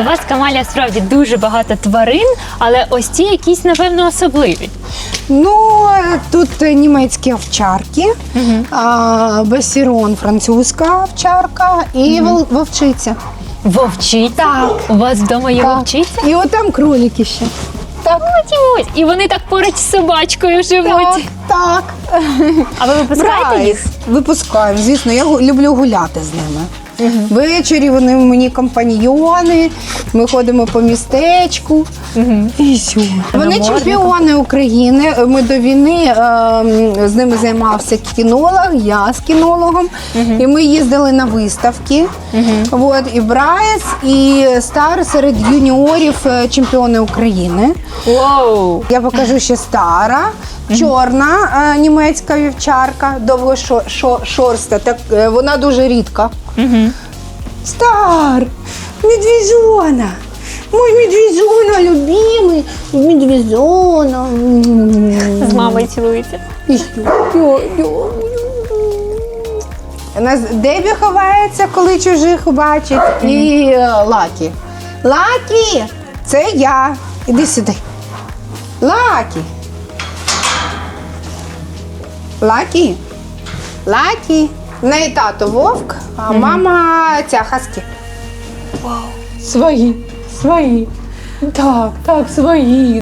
У вас Камалія справді дуже багато тварин, але ось ці якісь, напевно, особливі. Ну, е, тут німецькі овчарки, а, басірон французька овчарка і вол- вовчиця. Вовчиця? Так. У вас вдома є Так. вовчиця? І от там кролики ще. Так, Ось, ось. І вони так поруч з собачкою живуть. так. так. А ви випускаєте Брайс. їх? Випускаємо, звісно, я люблю гуляти з ними. Ввечері вони мені компаньйони, ми ходимо по містечку. І все. Вони чемпіони України. Ми до війни е, з ними займався кінолог, я з кінологом. І ми їздили на виставки. От, і Брайс, і Стар серед юніорів е, чемпіони України. Воу! Я покажу ще стара, чорна е, німецька вівчарка, довгошорста. Так, е, вона дуже рідка. Стар! Медвежона! Мой медвежона, любимый медвежона. З мамою цілується. У нас Дебі ховається, коли чужих бачить, і е, Лакі. Лакі! Це я. Іди сюди. Лакі. Лакі. Лакі. В неї тато вовк, а мама ця хаски. Свої, свої. Так, так, свої.